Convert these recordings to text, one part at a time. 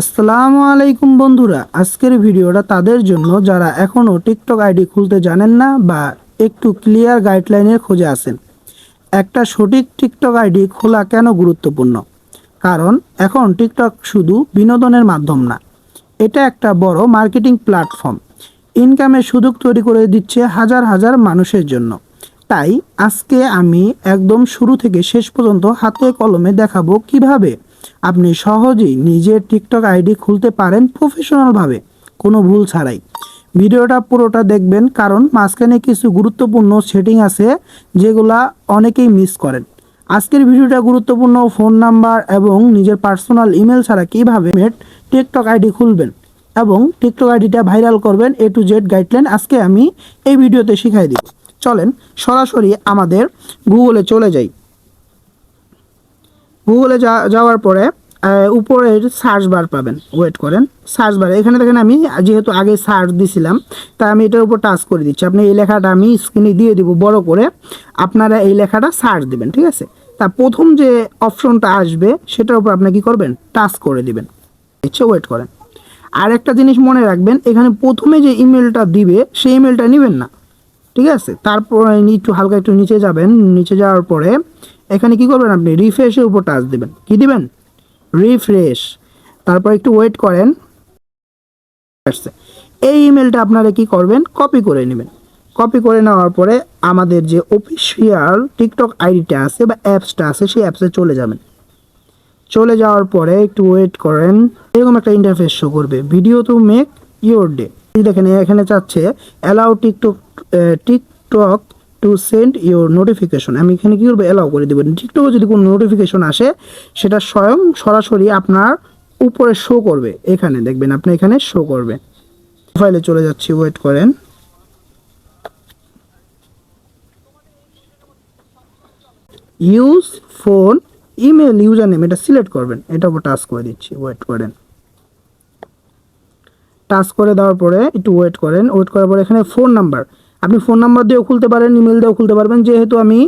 আসসালামু আলাইকুম বন্ধুরা, আজকের ভিডিওটা তাদের জন্য যারা এখনও টিকটক আইডি খুলতে জানেন না বা একটু ক্লিয়ার গাইডলাইনের খোঁজে আছেন, একটা সঠিক টিকটক আইডি খোলা কেন গুরুত্বপূর্ণ? কারণ এখন টিকটক শুধু বিনোদনের মাধ্যম না, এটা একটা বড় মার্কেটিং প্ল্যাটফর্ম। ইনকামের সুযোগ তৈরি করে দিচ্ছে হাজার হাজার মানুষের জন্য। তাই আজকে আমি একদম শুরু থেকে শেষ পর্যন্ত হাতে কলমে দেখাবো কীভাবে আপনি সহজেই নিজের টিকটক আইডি খুলতে পারেন প্রফেশনালভাবে কোনো ভুল ছাড়াই। ভিডিওটা পুরোটা দেখবেন, কারণ মাঝখানে কিছু গুরুত্বপূর্ণ সেটিং আছে যেগুলা অনেকেই মিস করেন। আজকের ভিডিওটা গুরুত্বপূর্ণ ফোন নাম্বার এবং নিজের পার্সোনাল ইমেল ছাড়া কীভাবে টিকটক আইডি খুলবেন এবং টিকটক আইডিটা ভাইরাল করবেন এ টু জেড গাইডলাইন আজকে আমি এই ভিডিওতে শিখাই দিব। চলেন সরাসরি আমাদের গুগলে চলে যাই। গুগলে যাওয়ার পরে উপরের সার্চ বার পাবেন। ওয়েট করেন। সার্চ বার এখানে দেখেন আমি যেহেতু আগে সার্চ দিছিলাম তাই আমি এটার উপর টাচ করে দিচ্ছি। আপনি এই লেখাটা আমি স্ক্রিনে দিয়ে দিব বড় করে। আপনারা এই লেখাটা সার্চ দিবেন, ঠিক আছে? তা প্রথম যে অপশনটা আসবে, সেটার উপর আপনি কি করবেন? টাচ করে দিবেন। ইচ্ছে ওয়েট করেন। আর একটা জিনিস মনে রাখবেন, এখানে প্রথমে যে ইমেলটা দিবে, সেই ইমেলটা নেবেন না। ঠিক আছে? তারপর একটু হালকা একটু নিচে যাবেন। নিচে যাওয়ার পরে এখানে কি করবেন আপনি? রিফ্রেশের উপর টাচ দেবেন। কি দিবেন? রিফ্রেশ তারপর একটু ওয়েট করেন। এই ইমেলটা আপনারা কি করবেন? কপি করে নেবেন। কপি করে নেওয়ার পরে আমাদের যে অফিসিয়াল টিকটক আইডিটা আছে বা অ্যাপসটা আছে, সেই অ্যাপসে চলে যাবেন। চলে যাওয়ার পরে একটু ওয়েট করেন। এরকম একটা ইন্টারফেস শো করবে। Video to make your day দেখেন, এখানে চাচ্ছে allow TikTok TikTok to send your notification আমি এখানে কী করব? অ্যালাউ করে দেবেন টিকটকে যদি কোনো নোটিফিকেশন আসে, সেটা স্বয়ং সরাসরি আপনার উপরে শো করবে। এখানে দেখবেন আপনি এখানে শো করবে ফাইলে চলে যাচ্ছি ওয়েট করেন। Use phone email user name এটা সিলেক্ট করবেন। এটা উপর টাচ করে দিচ্ছি ওয়েট করেন। টাচ করে দেওয়ার পরে একটু ওয়েট করেন। ওয়েট করার পরে এখানে ফোন নাম্বার আপনি ফোন নাম্বার দিয়েও খুলতে পারেন ইমেল দিয়েও খুলতে পারবেন। যেহেতু আমি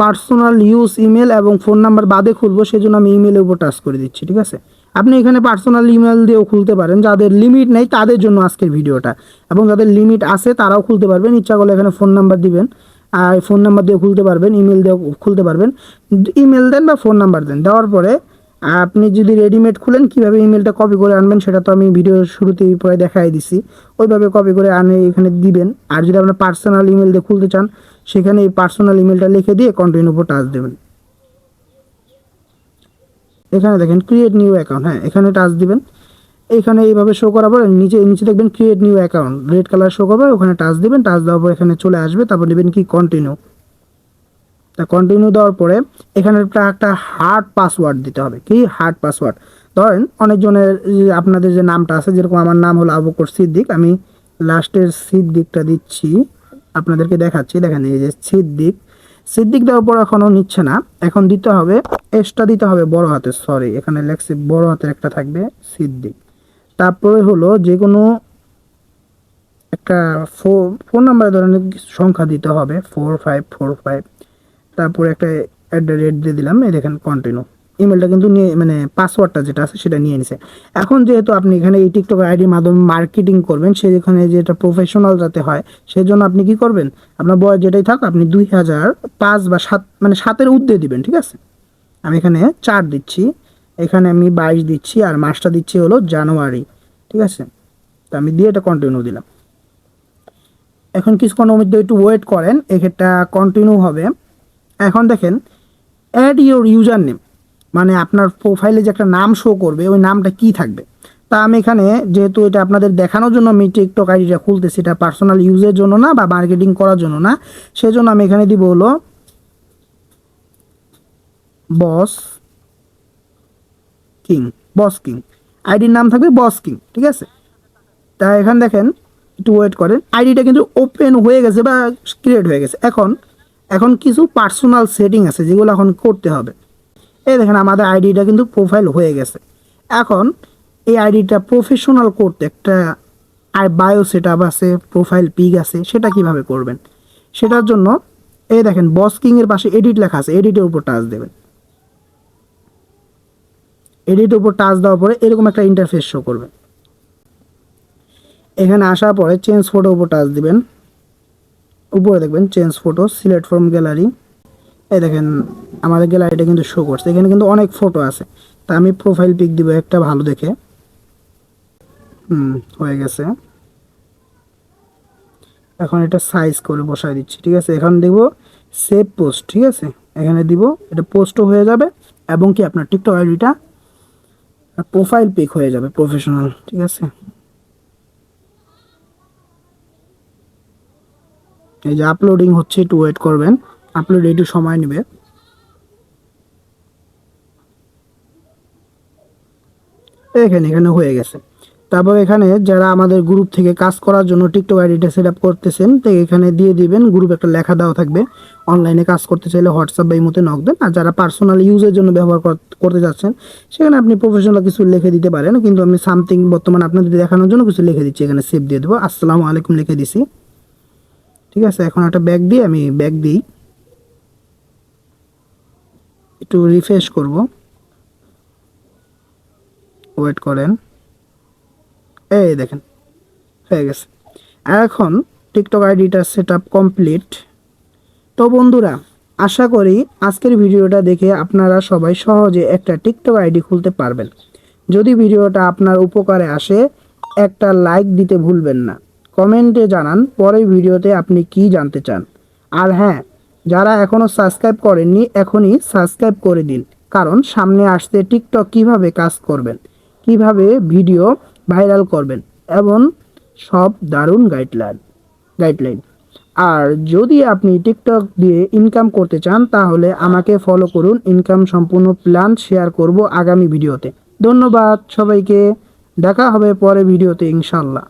পার্সোনাল ইউজ ইমেল এবং ফোন নাম্বার বাদে খুলবো সেই জন্য আমি ইমেলের উপর টাচ করে দিচ্ছি, ঠিক আছে? আপনি এখানে পার্সোনাল ইমেল দিয়েও খুলতে পারেন, যাদের লিমিট নেই তাদের জন্য আজকের ভিডিওটা। এবং যাদের লিমিট আছে তারাও খুলতে পারবেন, ইচ্ছা করলে এখানে ফোন নাম্বার দিবেন। আর ফোন নাম্বার দিয়ে খুলতে পারবেন ইমেল দিয়েও খুলতে পারবেন। ইমেল দেন বা ফোন নাম্বার দেন, দেওয়ার পরে আপনি যদি রেডিমেড খুলেন, কীভাবে ইমেলটা কপি করে আনবেন সেটা তো আমি ভিডিওর শুরুতেই পরে দেখাই দিছি। ওইভাবে কপি করে আনে, এখানে দিবেন। আর যদি আপনার পার্সোনাল ইমেল দিয়ে খুলতে চান, সেখানে এই পার্সোনাল ইমেলটা লিখে দিয়ে কন্টিনিউ উপর টাচ দেবেন। এখানে দেখেন ক্রিয়েট নিউ অ্যাকাউন্ট হ্যাঁ এখানে টাচ দিবেন। এখানে এইভাবে শো করার পরে নিচে নিচে দেখবেন create new account red colour show করবে ওখানে টাচ দিবেন। টাচ দেওয়ার পর এখানে চলে আসবে, তারপর নেবেন কি কন্টিনিউ তা কন্টিনিউ দেওয়ার পরে এখানে একটা হার্ড পাসওয়ার্ড দিতে হবে। কি হার্ড পাসওয়ার্ড ধরেন অনেকজনের আপনাদের যে নামটা আছে, যেরকম আমার নাম হলো আবুকর সিদ্দিক, আমি লাস্টের সিদ্দিকটা দিচ্ছি, আপনাদেরকে দেখাচ্ছি, দেখেন এই যে সিদ্দিক। সিদ্দিক দেওয়ার পর এখনও নিচ্ছে না। এখন দিতে হবে এসটা দিতে হবে বড় হাতের সরি এখানে লেখছে বড় হাতের একটা থাকবে সিদ্দিক। তারপরে হলো যে কোনো একটা ফোন নাম্বার ধরনের সংখ্যা দিতে হবে ফোর ফাইভ ফোর ফাইভ তারপরে একটা অ্যাট দ্য রেট দিয়ে দিলাম দেখেন কন্টিনিউ ইমেলটা কিন্তু নিয়ে মানে পাসওয়ার্ডটা যেটা আছে সেটা নিয়ে নিছে। এখন যেহেতু আপনি এখানে এই টিকটক আইডির মাধ্যমে মার্কেটিং করবেন সে সেখানে যেটা প্রফেশনাল যাতে হয় সেই জন্য আপনি কি করবেন? আপনার বয়স যেটাই থাক, আপনি দুই হাজার পাঁচ বা সাত মানে সাতের ঊর্ধ্বে দিবেন, ঠিক আছে? আমি এখানে চার দিচ্ছি, এখানে আমি বাইশ দিচ্ছি, আর মাসটা দিচ্ছি হলো জানুয়ারি, ঠিক আছে? তো আমি দিয়ে এটা কন্টিনিউ দিলাম। এখন কিছুক্ষণ মধ্যে একটু ওয়েট করেন, এক্ষেত্রে কন্টিনিউ হবে। এখন দেখেন অ্যাড ইউর ইউজার নেম মানে আপনার প্রোফাইলে যে একটা নাম শো করবে, ওই নামটা কি থাকবে? তা আমি এখানে যেহেতু এটা আপনাদের দেখানোর জন্য, আমি টিকটক আইডিটা খুলতেছি, এটা পার্সোনাল ইউজের জন্য না, বা মার্কেটিং করার জন্য না সেই জন্য আমি এখানে দিব হলো বস কিং বস কিং আইডির নাম থাকবে বস কিং ঠিক আছে? তা এখানে দেখেন, একটু ওয়েট করেন আইডিটা কিন্তু ওপেন হয়ে গেছে বা ক্রিয়েট হয়ে গেছে। এখন এখন কিছু পার্সোনাল সেটিং আছে যেগুলো এখন করতে হবে। এই দেখেন, আমাদের আইডিটা কিন্তু প্রোফাইল হয়ে গেছে। এখন এই আইডিটা প্রফেশনাল করতে একটা আর বায়ো সেট আপ আছে প্রোফাইল পিক আছে, সেটা কীভাবে করবেন? সেটার জন্য এই দেখেন বস কিংয়ের পাশে এডিট লেখা আছে এডিটের উপর টাচ দেবেন। এডিট উপর টাচ দেওয়ার পরে এরকম একটা ইন্টারফেস শো করবে এখানে আসার পরে চেঞ্জ ফটো উপর টাচ দিবেন। উপরে দেখবেন change photo select from gallery এই দেখেন, আমাদের গ্যালারিটা কিন্তু শো করছে। এখানে কিন্তু অনেক ফটো আছে। তা আমি প্রোফাইল পিক দিব একটা ভালো দেখে। হুম, হয়ে গেছে। এখন এটা সাইজ করে বসায় দিচ্ছি, ঠিক আছে? এখন দেব সেভ পোস্ট ঠিক আছে? এখানে দিব, এটা পোস্টও হয়ে যাবে, এবং কি আপনার টিকটক আইডিটা প্রোফাইল পিক হয়ে যাবে প্রফেশনাল ঠিক আছে? এই যে আপলোডিং হচ্ছে একটু ওয়েট করবেন। আপলোড একটু সময় নেবে। এখানে এখানে হয়ে গেছে। তারপর এখানে যারা আমাদের গ্রুপ থেকে কাজ করার জন্য টিকটক আইডিটা সেট আপ করতেছেন, তো এখানে দিয়ে দিবেন গ্রুপ একটা লেখা দেওয়া থাকবে। অনলাইনে কাজ করতে চাইলে হোয়াটসঅ্যাপ বা ইমোতে নক দেন। আর যারা পার্সোনাল ইউজের জন্য ব্যবহার করতে যাচ্ছেন, সেখানে আপনি প্রফেশনাল কিছু লিখে দিতে পারেন। কিন্তু আমি সামথিং বর্তমানে আপনাদের দেখানোর জন্য কিছু লিখে দিচ্ছি। এখানে সেভ দিয়ে দেবো। আসসালামু আলাইকুম লিখে দিছি। ঠিক আছে, এখন একটা ব্যাগ দিয়ে আমি ব্যাগ দিই। একটু রিফ্রেশ করব। ওয়েট করেন। এই দেখেন, হয়ে গেছে। এখন টিকটক আইডিটা সেট আপ কমপ্লিট তো বন্ধুরা, আশা করি আজকের ভিডিওটা দেখে আপনারা সবাই সহজে একটা টিকটক আইডি খুলতে পারবেন। যদি ভিডিওটা আপনার উপকারে আসে, একটা লাইক দিতে ভুলবেন না। কমেন্টে জানান পরের ভিডিওতে আপনি কি জানতে চান। আর হ্যাঁ যারা এখনও সাবস্ক্রাইব করেননি, এখনই সাবস্ক্রাইব করে দিন। কারণ সামনে আসতে টিকটক কীভাবে কাজ করবেন, কীভাবে ভিডিও ভাইরাল করবেন এবং সব দারুণ গাইডলাইন গাইডলাইন। আর যদি আপনি টিকটক দিয়ে ইনকাম করতে চান, তাহলে আমাকে ফলো করুন। ইনকাম সম্পূর্ণ প্ল্যান শেয়ার করব আগামী ভিডিওতে। ধন্যবাদ সবাইকে। দেখা হবে পরে ভিডিওতে ইনশাল্লাহ